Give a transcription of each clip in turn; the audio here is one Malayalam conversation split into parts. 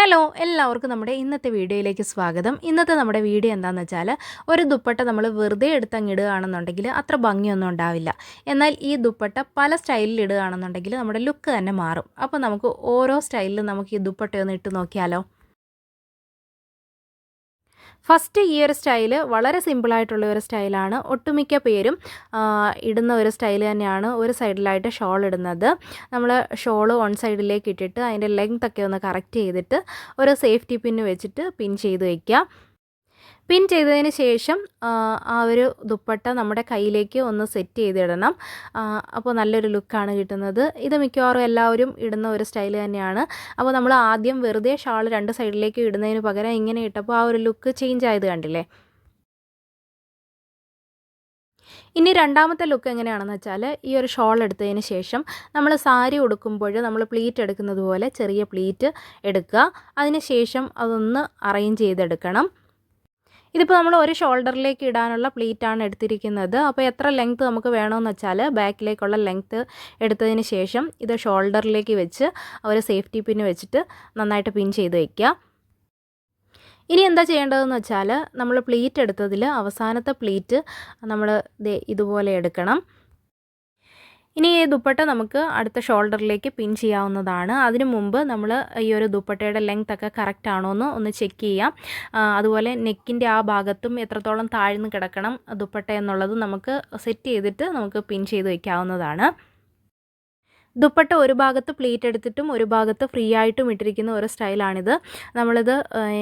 ഹലോ എല്ലാവർക്കും നമ്മുടെ ഇന്നത്തെ വീഡിയോയിലേക്ക് സ്വാഗതം. ഇന്നത്തെ നമ്മുടെ വീഡിയോ എന്താണെന്ന് വെച്ചാൽ ഒരു ദുപ്പട്ട നമ്മൾ വെറുതെ എടുത്ത് അങ്ങ് ഇടുകയാണെന്നുണ്ടെങ്കിൽ അത്ര ഭംഗിയൊന്നും ഉണ്ടാവില്ല. എന്നാൽ ഈ ദുപ്പട്ട പല സ്റ്റൈലിൽ ഇടുകയാണെന്നുണ്ടെങ്കിൽ നമ്മുടെ ലുക്ക് തന്നെ മാറും. അപ്പോൾ നമുക്ക് ഓരോ സ്റ്റൈലിലും നമുക്ക് ഈ ദുപ്പട്ടയൊന്ന് ഇട്ട് നോക്കിയാലോ? ഫസ്റ്റ് ഈ ഒരു സ്റ്റൈൽ വളരെ സിമ്പിളായിട്ടുള്ള ഒരു സ്റ്റൈലാണ്. ഒട്ടുമിക്ക പേരും ഇടുന്ന ഒരു സ്റ്റൈൽ തന്നെയാണ് ഒരു സൈഡിലായിട്ട് ഷോൾ ഇടുന്നത്. നമ്മൾ ഷോൾ വൺ സൈഡിലേക്ക് ഇട്ടിട്ട് അതിന്റെ ലെങ്ത് ഒക്കെ ഒന്ന് കറക്റ്റ് ചെയ്തിട്ട് ഒരു സേഫ്റ്റി പിന്ന് വെച്ചിട്ട് പിൻ ചെയ്ത് വയ്ക്കുക. പിൻ ചെയ്തതിന് ശേഷം ആ ഒരു ദുപ്പട്ട നമ്മുടെ കയ്യിലേക്ക് ഒന്ന് സെറ്റ് ചെയ്തിടണം. അപ്പോൾ നല്ലൊരു ലുക്കാണ് കിട്ടുന്നത്. ഇത് മിക്കവാറും എല്ലാവരും ഇടുന്ന ഒരു സ്റ്റൈൽ തന്നെയാണ്. അപ്പോൾ നമ്മൾ ആദ്യം വെറുതെ ഷാൾ രണ്ട് സൈഡിലേക്ക് ഇടുന്നതിന് പകരം ഇങ്ങനെ ഇട്ടപ്പോൾ ആ ഒരു ലുക്ക് ചേഞ്ച് ആയത് കണ്ടില്ലേ? ഇനി രണ്ടാമത്തെ ലുക്ക് എങ്ങനെയാണെന്ന് വെച്ചാൽ ഈ ഒരു ഷോൾ എടുത്തതിന് ശേഷം നമ്മൾ സാരി ഉടുക്കുമ്പോൾ നമ്മൾ പ്ലീറ്റ് എടുക്കുന്നത് പോലെ ചെറിയ പ്ലീറ്റ് എടുക്കുക. അതിന് ശേഷം അതൊന്ന് അറേഞ്ച് ചെയ്തെടുക്കണം. ഇതിപ്പോൾ നമ്മൾ ഒരു ഷോൾഡറിലേക്ക് ഇടാനുള്ള പ്ലീറ്റാണ് എടുത്തിരിക്കുന്നത്. അപ്പോൾ എത്ര ലെങ്ത്ത് നമുക്ക് വേണമെന്ന് വെച്ചാൽ ബാക്കിലേക്കുള്ള ലെങ്ത്ത് എടുത്തതിന് ശേഷം ഇത് ഷോൾഡറിലേക്ക് വെച്ച് ഒരു സേഫ്റ്റി പിന്ന് വെച്ചിട്ട് നന്നായിട്ട് പിൻ ചെയ്ത് വയ്ക്കുക ഇനി എന്താ ചെയ്യേണ്ടതെന്ന് വെച്ചാൽ നമ്മൾ പ്ലീറ്റ് എടുത്തതിൽ അവസാനത്തെ പ്ലീറ്റ് നമ്മൾ ഇതുപോലെ എടുക്കണം. ഇനി ഈ ദുപ്പട്ട നമുക്ക് അടുത്ത ഷോൾഡറിലേക്ക് പിൻ ചെയ്യാവുന്നതാണ്. അതിനു മുമ്പ് നമ്മൾ ഈ ഒരു ദുപ്പട്ടയുടെ ലെങ്ത് ഒക്കെ കറക്റ്റ് ആണോ എന്ന് ഒന്ന് ചെക്ക് ചെയ്യാം. അതുപോലെ നെക്കിന്റെ ആ ഭാഗത്തും എത്രത്തോളം താഴ്ന്നു കിടക്കണം ദുപ്പട്ട എന്നുള്ളത് നമുക്ക് സെറ്റ് ചെയ്തിട്ട് നമുക്ക് പിൻ ചെയ്ത് വയ്ക്കാവുന്നതാണ് ദുപ്പട്ട ഒരു ഭാഗത്ത് പ്ലീറ്റ് എടുത്തിട്ടും ഒരു ഭാഗത്ത് ഫ്രീ ആയിട്ടും ഇട്ടിരിക്കുന്ന ഒരു സ്റ്റൈലാണിത് നമ്മളിത്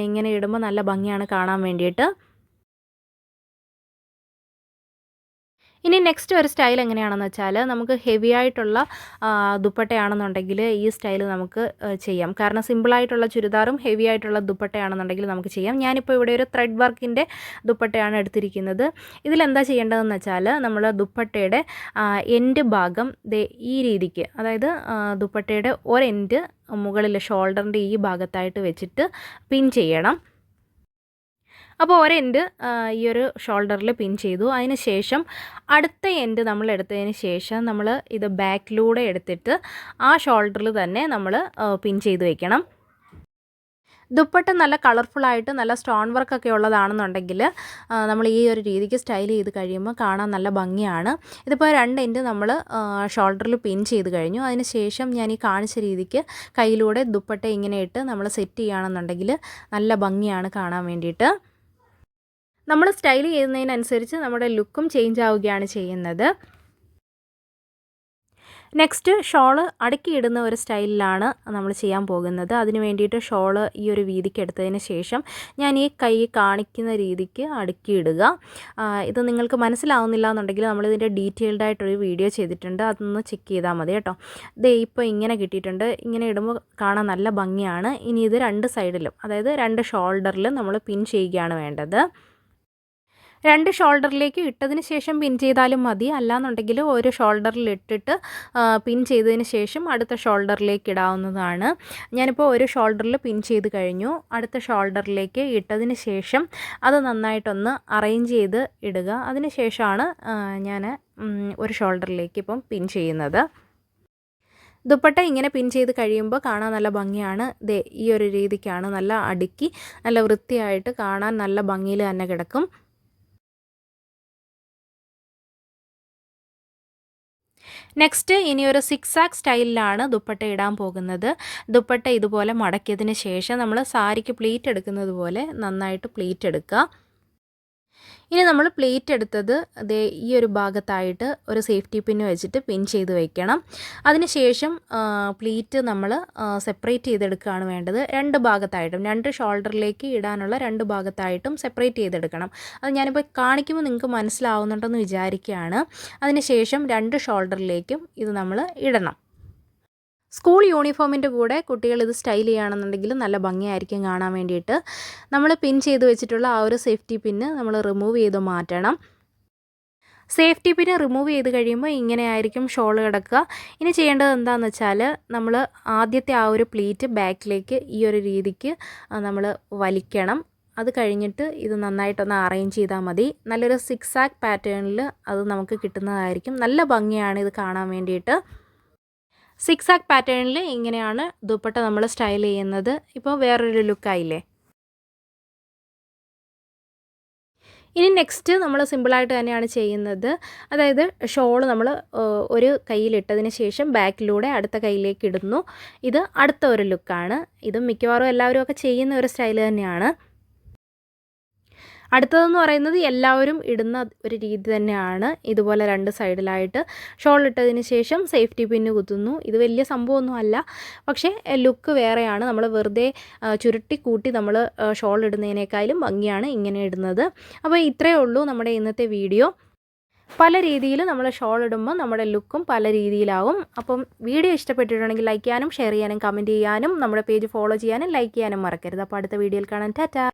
ഇങ്ങനെ ഇടുമ്പോൾ നല്ല ഭംഗിയാണ് കാണാൻ വേണ്ടിയിട്ട്. ഇനി നെക്സ്റ്റ് ഒരു സ്റ്റൈൽ എങ്ങനെയാണെന്ന് വെച്ചാൽ നമുക്ക് ഹെവി ആയിട്ടുള്ള ദുപ്പട്ടയാണെന്നുണ്ടെങ്കിൽ ഈ സ്റ്റൈൽ നമുക്ക് ചെയ്യാം. കാരണം സിമ്പിളായിട്ടുള്ള ചുരിദാറും ഹെവി ആയിട്ടുള്ള ദുപ്പട്ടയാണെന്നുണ്ടെങ്കിൽ നമുക്ക് ചെയ്യാം. ഞാനിപ്പോൾ ഇവിടെ ഒരു ത്രെഡ് വർക്കിന്റെ ദുപ്പട്ടയാണ് എടുത്തിരിക്കുന്നത്. ഇതിലെന്താ ചെയ്യേണ്ടതെന്ന് വെച്ചാൽ നമ്മൾ ദുപ്പട്ടയുടെ എൻഡ് ഭാഗം ഈ രീതിക്ക് അതായത് ദുപ്പട്ടയുടെ ഒരെൻഡ് മുകളിൽ ഷോൾഡറിന്റെ ഈ ഭാഗത്തായിട്ട് വെച്ചിട്ട് പിൻ ചെയ്യണം. അപ്പോൾ ഒരെൻഡ് ഈ ഒരു ഷോൾഡറിൽ പിൻ ചെയ്തു. അതിന് ശേഷം അടുത്ത എൻഡ് നമ്മൾ എടുത്തതിന് ശേഷം നമ്മൾ ഇത് ബാക്കിലൂടെ എടുത്തിട്ട് ആ ഷോൾഡറിൽ തന്നെ നമ്മൾ പിൻ ചെയ്ത് വെക്കണം. ദുപ്പട്ട നല്ല കളർഫുള്ളായിട്ട് നല്ല സ്റ്റോൺ വർക്കൊക്കെ ഉള്ളതാണെന്നുണ്ടെങ്കിൽ നമ്മൾ ഈ ഒരു രീതിക്ക് സ്റ്റൈൽ ചെയ്ത് കഴിയുമ്പോൾ കാണാൻ നല്ല ഭംഗിയാണ്. ഇതിപ്പോൾ രണ്ട് എൻഡ് നമ്മൾ ഷോൾഡറിൽ പിൻ ചെയ്ത് കഴിഞ്ഞു. അതിന് ശേഷം ഞാൻ ഈ കാണിച്ച രീതിക്ക് കയ്യിലൂടെ ദുപ്പട്ട ഇങ്ങനെ ഇട്ട് നമ്മൾ സെറ്റ് ചെയ്യുകയാണെന്നുണ്ടെങ്കിൽ നല്ല ഭംഗിയാണ് കാണാൻ വേണ്ടിയിട്ട്. നമ്മൾ സ്റ്റൈൽ ചെയ്യുന്നതിനനുസരിച്ച് നമ്മുടെ ലുക്കും ചേഞ്ച് ആവുകയാണ് ചെയ്യുന്നത്. നെക്സ്റ്റ് ഷോൾ അടുക്കിയിടുന്ന ഒരു സ്റ്റൈലിലാണ് നമ്മൾ ചെയ്യാൻ പോകുന്നത്. അതിന് വേണ്ടിയിട്ട് ഷോൾ ഈ ഒരു വീതിക്ക് എടുത്തതിന് ശേഷം ഞാൻ ഈ കൈ കാണിക്കുന്ന രീതിക്ക് അടുക്കിയിടുക. ഇത് നിങ്ങൾക്ക് മനസ്സിലാവുന്നില്ല എന്നുണ്ടെങ്കിൽ നമ്മളിതിന്റെ ഡീറ്റെയിൽഡ് ആയിട്ടൊരു വീഡിയോ ചെയ്തിട്ടുണ്ട്. അതൊന്ന് ചെക്ക് ചെയ്താൽ മതി കേട്ടോ. ദേ ഇപ്പോൾ ഇങ്ങനെ കിട്ടിയിട്ടുണ്ട്. ഇങ്ങനെ ഇടുമ്പോൾ കാണാൻ നല്ല ഭംഗിയാണ്. ഇനി ഇത് രണ്ട് സൈഡിലും അതായത് രണ്ട് ഷോൾഡറിലും നമ്മൾ പിൻ ചെയ്യുകയാണ് വേണ്ടത്. രണ്ട് ഷോൾഡറിലേക്ക് ഇട്ടതിന് ശേഷം പിൻ ചെയ്താലും മതി. അല്ലാന്നുണ്ടെങ്കിൽ ഒരു ഷോൾഡറിൽ ഇട്ടിട്ട് പിൻ ചെയ്തതിന് ശേഷം അടുത്ത ഷോൾഡറിലേക്ക് ഇടാവുന്നതാണ്. ഞാനിപ്പോൾ ഒരു ഷോൾഡറിൽ പിൻ ചെയ്ത് കഴിഞ്ഞു. അടുത്ത ഷോൾഡറിലേക്ക് ഇട്ടതിന് ശേഷം അത് നന്നായിട്ടൊന്ന് അറേഞ്ച് ചെയ്ത് ഇടുക. അതിന് ശേഷമാണ് ഞാൻ ഒരു ഷോൾഡറിലേക്ക് ഇപ്പം പിൻ ചെയ്യുന്നത്. ദുപ്പട്ട ഇങ്ങനെ പിൻ ചെയ്ത് കഴിയുമ്പോൾ കാണാൻ നല്ല ഭംഗിയാണ്. ദേ ഈ ഒരു രീതിക്കാണ് നല്ല അടുക്കി നല്ല വൃത്തിയായിട്ട് കാണാൻ നല്ല ഭംഗിയിൽ തന്നെ കിടക്കും. നെക്സ്റ്റ് ഇനി ഒരു സിക്സ് ആക്ക് സ്റ്റൈലിലാണ് ദുപ്പട്ട ഇടാൻ പോകുന്നത്. ദുപ്പട്ട ഇതുപോലെ മടക്കിയതിന് ശേഷം നമ്മൾ സാരിക്ക് പ്ലീറ്റ് എടുക്കുന്നത് പോലെ നന്നായിട്ട് പ്ലീറ്റ് എടുക്കുക. ഇനി നമ്മൾ പ്ലേറ്റ് എടുത്തത് അതേ ഈ ഒരു ഭാഗത്തായിട്ട് ഒരു സേഫ്റ്റി പിന്ന് വെച്ചിട്ട് പിൻ ചെയ്ത് വെക്കണം. അതിനുശേഷം പ്ലേറ്റ് നമ്മൾ സെപ്പറേറ്റ് ചെയ്തെടുക്കുകയാണ് വേണ്ടത്. രണ്ട് ഭാഗത്തായിട്ടും രണ്ട് ഷോൾഡറിലേക്ക് ഇടാനുള്ള രണ്ട് ഭാഗത്തായിട്ടും സെപ്പറേറ്റ് ചെയ്തെടുക്കണം. അത് ഞാനിപ്പോൾ കാണിക്കുമ്പോൾ നിങ്ങൾക്ക് മനസ്സിലാവുന്നുണ്ടെന്ന് വിചാരിക്കുകയാണ്. അതിനുശേഷം രണ്ട് ഷോൾഡറിലേക്കും ഇത് നമ്മൾ ഇടണം. സ്കൂൾ യൂണിഫോമിന്റെ കൂടെ കുട്ടികൾ ഇത് സ്റ്റൈൽ ചെയ്യുകയാണെന്നുണ്ടെങ്കിൽ നല്ല ഭംഗിയായിരിക്കും കാണാൻ വേണ്ടിയിട്ട്. നമ്മൾ പിൻ ചെയ്ത് വെച്ചിട്ടുള്ള ആ ഒരു സേഫ്റ്റി പിന്ന് നമ്മൾ റിമൂവ് ചെയ്ത് മാറ്റണം. സേഫ്റ്റി പിന്നെ റിമൂവ് ചെയ്ത് കഴിയുമ്പോൾ ഇങ്ങനെ ആയിരിക്കും ഷോൾ കിടക്കുക. ഇനി ചെയ്യേണ്ടത് എന്താണെന്ന് വെച്ചാൽ നമ്മൾ ആദ്യത്തെ ആ ഒരു പ്ലീറ്റ് ബാക്കിലേക്ക് ഈ ഒരു രീതിക്ക് നമ്മൾ വലിക്കണം. അത് കഴിഞ്ഞിട്ട് ഇത് നന്നായിട്ടൊന്ന് അറേഞ്ച് ചെയ്താൽ മതി. നല്ലൊരു സിക്സാക്ക് പാറ്റേണിൽ അത് നമുക്ക് കിട്ടുന്നതായിരിക്കും. നല്ല ഭംഗിയാണ് ഇത് കാണാൻ വേണ്ടിയിട്ട്. സിക്സ് ആക്ക് പാറ്റേണിൽ ഇങ്ങനെയാണ് ദുപ്പട്ട നമ്മൾ സ്റ്റൈൽ ചെയ്യുന്നത്. ഇപ്പോൾ വേറൊരു ലുക്കായില്ലേ ഇനി നെക്സ്റ്റ് നമ്മൾ സിമ്പിളായിട്ട് തന്നെയാണ് ചെയ്യുന്നത്. അതായത് ഷോൾ നമ്മൾ ഒരു കയ്യിലിട്ടതിന് ശേഷം ബാക്കിലൂടെ അടുത്ത കയ്യിലേക്ക് ഇടുന്നു. ഇത് അടുത്ത ഒരു ലുക്കാണ്. ഇത് മിക്കവാറും എല്ലാവരും ഒക്കെ ചെയ്യുന്ന ഒരു സ്റ്റൈൽ തന്നെയാണ്. അടുത്തതെന്ന് പറയുന്നത് എല്ലാവരും ഇടുന്ന ഒരു രീതി തന്നെയാണ്. ഇതുപോലെ രണ്ട് സൈഡിലായിട്ട് ഷോൾ ഇട്ടതിന് ശേഷം സേഫ്റ്റി പിന്ന് കുത്തുന്നു. ഇത് വലിയ സംഭവമൊന്നും അല്ല. പക്ഷേ ലുക്ക് വേറെയാണ്. നമ്മൾ വെറുതെ ചുരുട്ടി കൂട്ടി നമ്മൾ ഷോൾ ഇടുന്നതിനേക്കാളും ഭംഗിയാണ് ഇങ്ങനെ ഇടുന്നത്. അപ്പോൾ ഇത്രയേ ഉള്ളൂ നമ്മുടെ ഇന്നത്തെ വീഡിയോ. പല രീതിയിൽ നമ്മൾ ഷോൾ ഇടുമ്പോൾ നമ്മുടെ ലുക്കും പല രീതിയിലാവും. അപ്പം വീഡിയോ ഇഷ്ടപ്പെട്ടിട്ടുണ്ടെങ്കിൽ ലൈക്ക് ചെയ്യാനും ഷെയർ ചെയ്യാനും കമന്റ് ചെയ്യാനും നമ്മുടെ പേജ് ഫോളോ ചെയ്യാനും ലൈക്ക് ചെയ്യാനും മറക്കരുത്. അപ്പോൾ അടുത്ത വീഡിയോയിൽ കാണാൻ ടാറ്റാ!